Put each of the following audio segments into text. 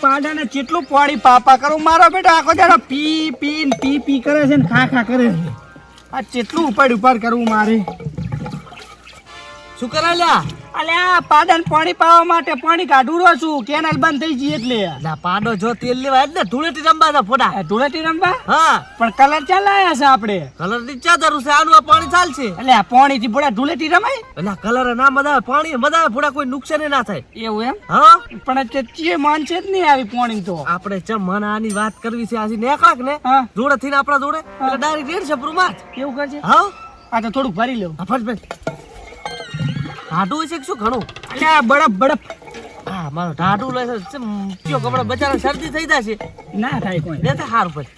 પાડાને કેટલું પોડી પાપા કરું? મારો બેટો આખો જરા પી પી પી પી કરે છે ને ખા ખા કરે છે. આ કેટલું ઉપાડ ઉપાડ કરવું મારે? શું કરા લ્યા અલે આ પાડાને પાણી પાવા માટે પાણી કાઢું રહ્યો છું. કેનાલ બંધ થઈ ગઈ એટલે. ના પાડો જો તેલ લેવા ને ધૂળેટી રંબા ના ફોડા ધૂળેટી રમવા? હા. પણ કલર ચાલ આયા છે આપણે કલરની ચા ધરું છે? આનું પાણી ચાલશે. એટલે પાણી થી બોડા ધૂળેટી રમાય? એટલે કલર ના મજા પાણી મજા ફોડા કોઈ નુકસાન ના થાય. એવું એમ? હા. પણ ચીએ માન છે જ નહીં આવી પાણી તો. આપણે ચમ મને આની વાત કરવી છે આજી નેકળાક ને? જોડે થી આપણા જોડે એટલે ડાયરેક્ટ રેડ છે પ્રુમાત એવું કરજે? હા. આ તો થોડુંક ભરી લઉં. ફટ ફટ ઢાઢું છે કે શું ઘણું? આ બળપ બળપ હા મારો ઢાઢું લે છે. કયો કપડા? બચારા શરદી થઈ જશે. ના થાય કોઈ. લે તો હાર પછી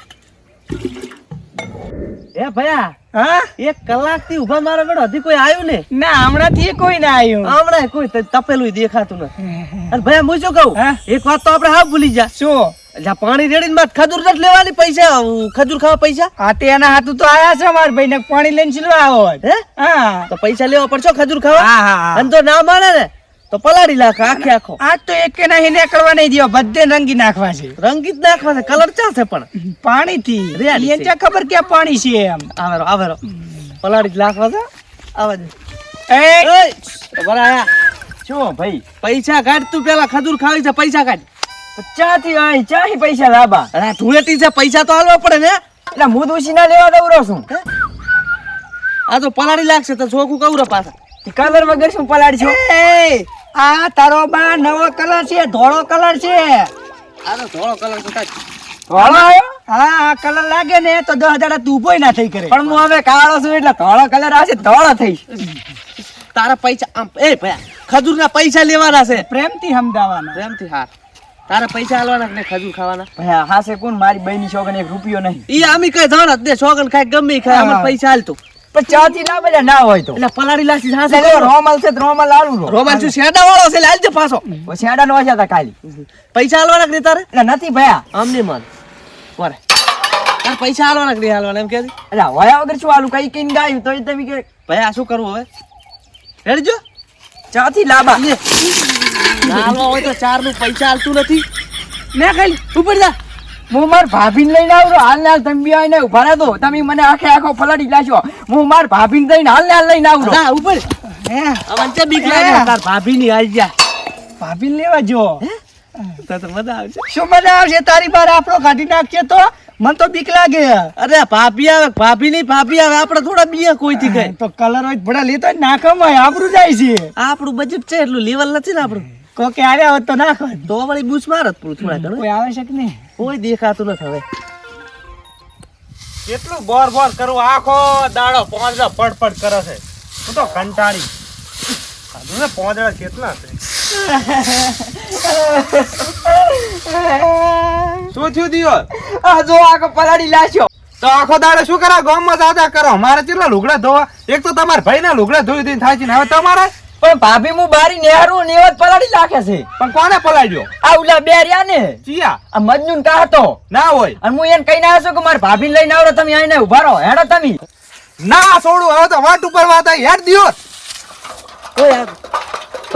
એ ભયા હા? એક કલાકથી ઊભા મારો બેડો હજી કોઈ આવ્યું ને ના હમણાં થી કોઈ ના આવ્યું હમણાં કોઈ તપેલું દેખાતું નથી. અને ભયા હું શું કહું? હા? એક વાત તો આપણે હા ભૂલી જા. શું? એટલે પાણી રેડીને બાદ ખજૂર નથી લેવાની પૈસા? ખજૂર ખાવા પૈસા? હા તે એના હાથું તો આયા છે મારા ભાઈ ને પાણી લઈને છીલવા આવો હે? હા. તો પૈસા લેવા પડશે ખજૂર ખાવા? હા હા અને તો ના માને ને તો પલાડી નાખે આખે આખો. આજ તો એક નહીં નીકળવા નહીં દેવા બધે રંગી નાખવા છે. રંગી જ નાખવા છે. કલર ચા છે પણ? પાણી થી રેડી એને ખબર કે પાણી છે એમ? આવેરો આવેરો પલાડી જ નાખવા છે. આવા એ! એય, બરા આયા. શું ભાઈ. પૈસા કાઢ તું પેલા ખજૂર ખાવી છે પૈસા કાઢ. ચા થી ચાહી પૈસા લાબા. અરે ધૂળેટી છે પૈસા તો આલવા પડે ને. એટલે હું દોશી ના લેવા દઉં રહું છું. આ તો પલાળી લાગશે તો છોકું કહું રે પાછા. કલર વગર શું પલાડી છો? આ તારો બા નવો કલર છે ધોળો કલર છે. આ તો ધોળો કલર તો કાંઈ ધોળો હા આ કલર લાગે ને તો દસ હજાર તું ઉભોય ના થઈ કરે. પણ હું હવે કાળો છું એટલે ધોળો કલર આવશે ધોળો થઈ તારા પૈસા આમ એ ખજૂર ના પૈસા લેવાના છે. પ્રેમથી સમજાવવાના. પ્રેમથી હાર તારા પૈસા આલવાના ને ખજૂર ખાવાના? ભયા હાસે કોણ? મારી બહેની શોગન એક રૂપિયો નહીં. ઈ આમી કઈ જાણ દે સોગન ખાય ગમે ખાય હા. પૈસા આલતો. પણ ચાતી ના બજા ના હોય તો. એટલે પલાળી લાસી હા જો રોમલ છે તો રોમલ લાડુ રો રોમાન શું શેડા વાળો છે લાલજે પાછો. ઓ શેડા નો હતા કાલી. પૈસા હાલવાના કે તારે? એટલે નથી ભયા. અમને માન ઓરે તાર પૈસા આલવાના કે આલવાના એમ કે એટલે વયા વગર શું આલુ? કઈ કઈ ગાયું? તો તમે કે આ શું કરવું હવે? હેડ જો ચા થી લાંબા ના હોય તો ચારનું પૈસા હાલતું નથી. મેં ખાલી ઉપર જા. હું માર ભાભીને લઈને આવ્યો હાલ ને હાલ તમે બી આવીને ઊભા રહો તો. તમે મને આખે આખો ફલાડી લાશો હું માર ભાભીને લઈને હાલ ને હાલ લઈને આવું જા ઉપર. હે? બીક લાગે. તાર ભાભી ની આવી જા. ભાભીને લેવા જો. તો તો મજા આવશે. શું મજા આવશે? તારી બાર આપણો કાઢી નાખશે તો. મને તો બીક લાગે. અરે ભાભી આવે ભાભી નહીં ભાભી આવે. આપણે થોડા બીયા કોઈથી ગઈ તો કલર હોય ભડા લેતો નાખવામાં આબરું જાય છે. આપણું બજેટ છે એટલું લેવલ નથી ને આપણું. કોકે આવ્યા હોત તો નાખો. તો વળી બૂસ મારત જ પૂરું થોડા ઘણું કોઈ આવે છે કે નહીં? કોઈ દેખાતું નથી હવે. કેટલું બોર બોર કરું? આખો દાડો પોંજડા પડ પડ કરે છે. હું તો કંટાળી. હજુ ને પોંજડા કેટલા છે? શું થયું દિયો? આ જો આખો પલાડી લાશ્યો તો આખો દાડો શું કરા? ગામમાં જાતા કરો. મારે કેટલા લુગડા ધોવા? એક તો તમારા ભાઈ ના લુગડા ધોઈ ધોઈને થાય છે ને. હવે તમારે? પણ ભાભી હું બારી નેહરું નેવત પલાડી નાખે છે. પણ કોને પલાડ્યો આ ઉલા બે રહ્યા ને. ચિયા. આ મજનૂન કા હતો? ના હોય. અને હું એને કહીને ના છું કે મારી ભાભીને લઈને આવરો તમે આઈને ઊભા રહો. હેડો તમે. ના છોડું હવે તો વાટ ઉપર વાત હેડ દિયો ઓય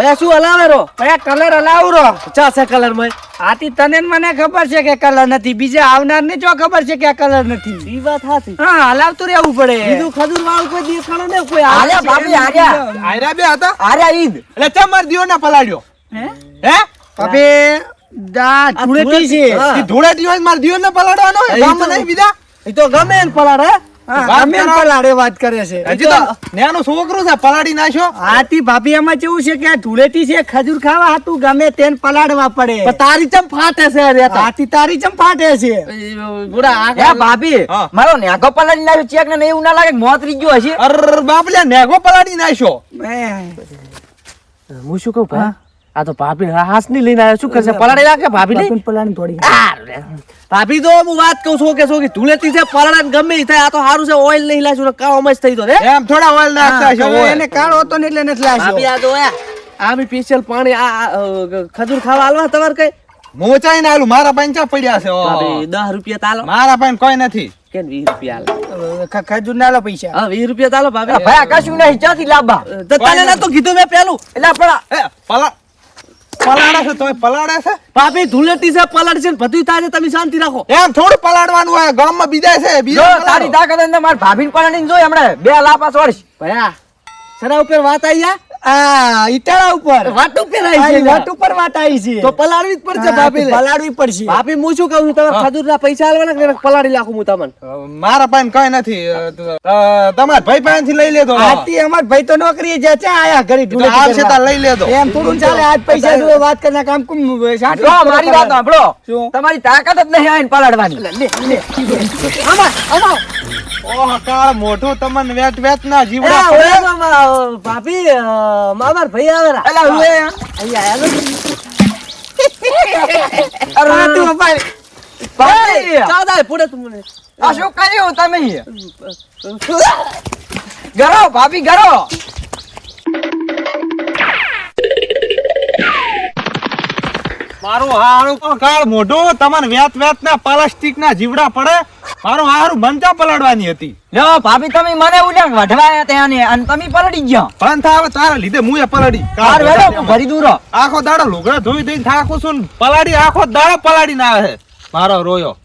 આ શું હલાવે રો ભયા કલર હલાવરો ચા છે કલરમાં? આથી તને મને ખબર છે કે કલર નથી. બીજા આવનાર ને જો ખબર છે કે આ કલર નથી. ઈ વાત હાથી હા હલાવતું રહેવું પડે. બીજું ખજૂર વાળું કોઈ દેખાડો ને કોઈ આર્યા બાપી આર્યા. આર્યા બે હતા? આર્યા ઈદ. એટલે ચમ માર દિયો ના પલાડ્યો હે? હે? બાપી દા ધૂળેટી છે. ધૂળેટી હોય માર દિયો ને પલાડવાનો ગામ નહીં બીજા? ઈ તો ગમે ને પલાડે. પલાડે વાત કરે. છે. હજી તો નાનું છોકરું છે પલાડી નાખ્યો. આથી ભાભી એમાં કેવું છે કે આ ધૂળેટી છે ખજૂર ખાવા હાતું ગમે તેને પલાડવા પડે. તારી ચમ ફાટે છે રે તારી ચમ ફાટે છે. હે ભાભી મારો નેગો પલાડી નાખ્યો ચેક ને એવું ના લાગે મોત રહી ગયો હશે? અર બાપલે નેગો પલાડી નાખ્યો. હું શું કહું ભાઈ? આ તો ભાભી હાસની લઈને આવ્યો શું કરશે? પલાડી રાખે ભાભી ને પલાડી થોડી ભાભી તો હું વાત કહું છું કે શું કે ધૂળેટી છે પલાડા ગમે ઈ થાય આ તો સારું છે ઓઇલ નહીં લાશું ને કાળો મસ્ત થઈ તો રે એમ થોડા ઓઇલ નાખતા છે એને કાળો હતો ને એટલે નથી ભાભી આ તો આ. બી સ્પેશિયલ પાણી આ ખજૂર ખાવા આલવા તમાર કઈ? મોચાઈ આલું મારા પાસે ચા પડ્યા છે. ભાભી દસ રૂપિયા તાલો મારા પાસે કોઈ નથી. કે 20 રૂપિયા હાલો ખજૂર ના લો પૈસા. હા 20 રૂપિયા તાલો ભાભી. ભાઈ કશું નહીં ચાથી લાબા તો તને તો કીધું મેં પેલું. એટલે પણ પલા પલાળે છે તોય પલાડે છે? ભાભી ધૂળેટી છે પલાડ છે બધું થાય છે તમે શાંતિ રાખો. એમ થોડું પલાડવાનું હોય ગામમાં બીજા છે બીજા તારી. તાકાત અંદર માર ભાભીને પલાળીને જોઈ હમણાં. બે લાપા છોડીશ ભયા. સરા ઉપર વાત આવી જા? આ ઈટાળા ઉપર. વાટ ઉપર આવી છે વાટ ઉપર વાત આવી છે. તો પલાળવી જ પડશે ભાભી તો પલાળવી પડશે. ભાભી હું શું કહું? તમે ખજૂરના પૈસા આલવાના કે પલાળી નાખું હું તમને? મારા પાસે કઈ નથી. તમારા ભાઈ પાસેથી લઈ લેતો આતી અમાર ભાઈ તો નોકરી છે આયા ઘરે તો આમ છે તાર લઈ લેતો એમ થોડું ચાલે આજ પૈસા જોડે વાત કરના કામ કુમ શાંતિ મારી વાત સાંભળો. શું? તમારી તાકાત જ નહીં આવીને પલાળવાની. ઓહ કાળ મોઢું તમને વેટ વેટ ના જીવડા ભાભી મામાર ભાઈ આવે અલા હું એ અહીંયા આવ્યા અરે તું ભાઈ ભાઈ ચાલ પૂરે તું આ શું કર્યું તમે ગરો ભાભી ગરો. મારું હારું કાળ મોઢું તમને વેત વેત ના પ્લાસ્ટિક ના જીવડા પડે. મારું હારું મનતા પલડવાની હતી. લો ભાભી તમે મને ઉડાંગ વઢવાયા ત્યાં ને અને તમે પલડી ગયા. પણ થાવ તારા લીધે હું એ પલડી કાર વેડો ભરી દૂરો. આખો દાડો લુગડા ધોઈ ધોઈને થાકું છું પલાડી આખો દાડો પલાડી ના આવે મારો રોયો.